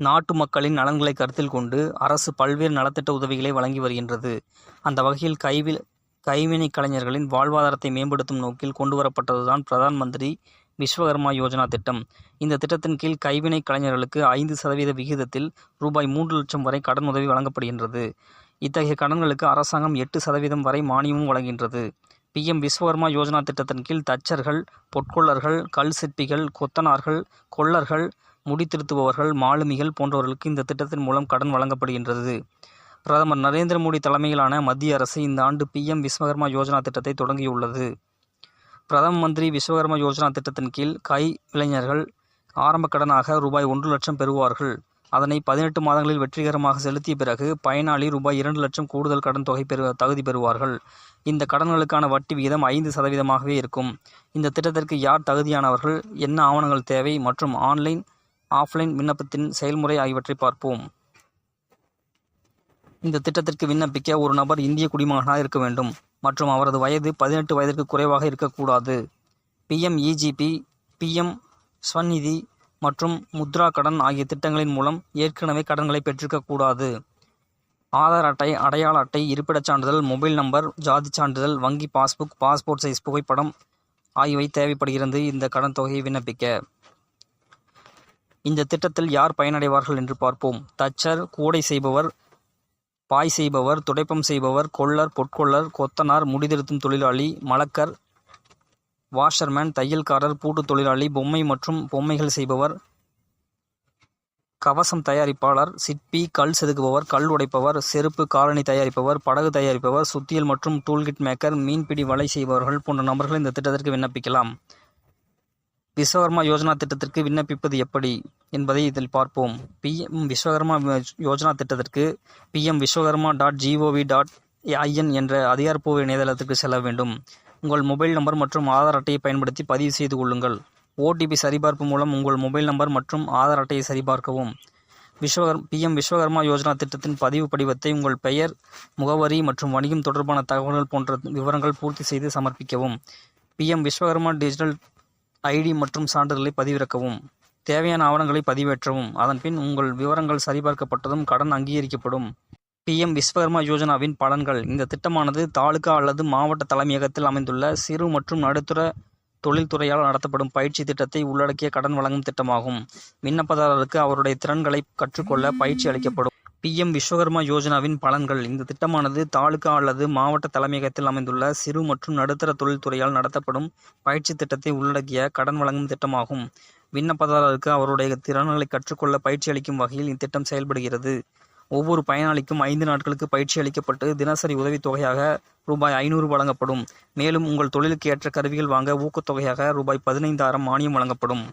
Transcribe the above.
நாட்டு மக்களின் நலன்களை கருத்தில் கொண்டு அரசு பல்வேறு நலத்திட்ட உதவிகளை வழங்கி வருகின்றது. அந்த வகையில் கைவில் கைவினைக் கலைஞர்களின் வாழ்வாதாரத்தை மேம்படுத்தும் நோக்கில் கொண்டுவரப்பட்டதுதான் பிரதான் மந்திரி விஸ்வகர்மா யோஜனா திட்டம். இந்த திட்டத்தின் கீழ் கைவினைக் கலைஞர்களுக்கு ஐந்து சதவீத விகிதத்தில் ரூபாய் மூன்று லட்சம் வரை கடன் உதவி வழங்கப்படுகின்றது. இத்தகைய கடன்களுக்கு அரசாங்கம் எட்டு சதவீதம் வரை மானியமும் வழங்குகின்றது. பி. எம். விஸ்வகர்மா யோஜனா திட்டத்தின் கீழ் தச்சர்கள், பொற்கொல்லர்கள், கல் சிற்பிகள், கொத்தனார்கள், கொல்லர்கள், முடி திருத்துபவர்கள், மாலுமிகள் போன்றவர்களுக்கு இந்த திட்டத்தின் மூலம் கடன் வழங்கப்படுகின்றது. பிரதமர் நரேந்திர மோடி தலைமையிலான மத்திய அரசு இந்த ஆண்டு பிஎம் விஸ்வகர்மா யோஜனா திட்டத்தை தொடங்கியுள்ளது. பிரதம மந்திரி விஸ்வகர்மா யோஜனா திட்டத்தின் கீழ் கை இளைஞர்கள் ஆரம்ப கடனாக ரூபாய் ஒன்று லட்சம் பெறுவார்கள். அதனை பதினெட்டு மாதங்களில் வெற்றிகரமாக செலுத்திய பிறகு பயனாளி ரூபாய் இரண்டு லட்சம் கூடுதல் கடன் தொகை பெறு தகுதி பெறுவார்கள். இந்த கடன்களுக்கான வட்டி விகிதம் ஐந்து சதவீதமாகவே இருக்கும். இந்த திட்டத்திற்கு யார் தகுதியானவர்கள், என்ன ஆவணங்கள் தேவை மற்றும் ஆன்லைன் ஆஃப்லைன் விண்ணப்பத்தின் செயல்முறை ஆகியவற்றை பார்ப்போம். இந்த திட்டத்திற்கு விண்ணப்பிக்க ஒரு நபர் இந்திய குடிமகனாக இருக்க வேண்டும். மற்றும் அவரது வயது பதினெட்டு வயதிற்கு குறைவாக இருக்கக்கூடாது. பிஎம் இஜிபி பிஎம் ஸ்வநிதி மற்றும் முத்ரா கடன் ஆகிய திட்டங்களின் மூலம் ஏற்கனவே கடன்களை பெற்றிருக்கக்கூடாது ஆதார் அட்டை, அடையாள அட்டை, இருப்பிடச் சான்றிதழ், மொபைல் நம்பர், ஜாதிச் சான்றிதழ், வங்கி பாஸ்புக், பாஸ்போர்ட் சைஸ் புகைப்படம் ஆகியவை தேவைப்படுகிறது. இந்த கடன் தொகையை விண்ணப்பிக்க. இந்த திட்டத்தில் யார் பயனடைவார்கள் என்று பார்ப்போம். தச்சர், கூடை செய்பவர், பாய் செய்பவர், துடைப்பம் செய்பவர், கொள்ளர் பொற்கொள்ளர் கொத்தனார், முடிதிருத்தும் தொழிலாளி, மலக்கர், வாஷர்மேன், தையல்காரர், பூட்டு தொழிலாளி, பொம்மை மற்றும் பொம்மைகள் செய்பவர், கவசம் தயாரிப்பாளர், சிற்பி, கல் செதுக்குபவர், கல் உடைப்பவர், செருப்பு, காலணி தயாரிப்பவர், படகு தயாரிப்பவர், சுத்தியல் மற்றும் டூல்கிட் மேக்கர், மீன்பிடி வலை செய்பவர்கள் போன்ற நபர்கள் இந்த திட்டத்திற்கு விண்ணப்பிக்கலாம். விஸ்வகர்மா யோஜனா திட்டத்திற்கு விண்ணப்பிப்பது எப்படி என்பதை இதில் பார்ப்போம். பிஎம் விஸ்வகர்மா யோஜனா திட்டத்திற்கு PM Vishwakarma dot GOV dot IN என்ற அதிகாரப்பூர்வ இணையதளத்திற்கு செல்ல வேண்டும். உங்கள் மொபைல் நம்பர் மற்றும் ஆதார் அட்டையை பயன்படுத்தி பதிவு செய்து கொள்ளுங்கள். ஓடிபி சரிபார்ப்பு மூலம் உங்கள் மொபைல் நம்பர் மற்றும் ஆதார் அட்டையை சரிபார்க்கவும். விஸ்வகர் பிஎம் விஸ்வகர்மா யோஜனா திட்டத்தின் பதிவு படிவத்தை உங்கள் பெயர், முகவரி மற்றும் வணிகம் தொடர்பான தகவல்கள் போன்ற விவரங்கள் பூர்த்தி செய்து சமர்ப்பிக்கவும். பிஎம் விஸ்வகர்மா டிஜிட்டல் ஐடி மற்றும் சான்றிதழை பதிவிறக்கவும். தேவையான ஆவணங்களை பதிவேற்றவும். அதன்பின் உங்கள் விவரங்கள் சரிபார்க்கப்பட்டதும் கடன் அங்கீகரிக்கப்படும். பிஎம் விஸ்வகர்மா யோஜனாவின் பலன்கள் இந்த திட்டமானது தாலுகா அல்லது மாவட்ட தலைமையகத்தில் அமைந்துள்ள சிறு மற்றும் நடுத்தர தொழில்துறையால் நடத்தப்படும் பயிற்சி திட்டத்தை உள்ளடக்கிய கடன் வழங்கும் திட்டமாகும். விண்ணப்பதாரருக்கு அவருடைய திறன்களை கற்றுக்கொள்ள பயிற்சி அளிக்கப்படும். பிஎம் விஸ்வகர்மா யோஜனாவின் பலன்கள் இந்த திட்டமானது தாலுகா அல்லது மாவட்ட தலைமையகத்தில் அமைந்துள்ள சிறு மற்றும் நடுத்தர தொழில்துறையால் நடத்தப்படும் பயிற்சி திட்டத்தை உள்ளடக்கிய கடன் வழங்கும் திட்டமாகும். விண்ணப்பதாரருக்கு அவருடைய திறன்களை கற்றுக்கொள்ள பயிற்சி அளிக்கும் வகையில் இத்திட்டம் செயல்படுகிறது. ஒவ்வொரு பயனாளிக்கும் ஐந்து நாட்களுக்கு பயிற்சி அளிக்கப்பட்டு தினசரி உதவித் தொகையாக ரூபாய் ஐநூறு வழங்கப்படும். மேலும் உங்கள் தொழிலுக்கு ஏற்ற கருவிகள் வாங்க ஊக்கத்தொகையாக ரூபாய் பதினைந்தாயிரம் மானியம் வழங்கப்படும்.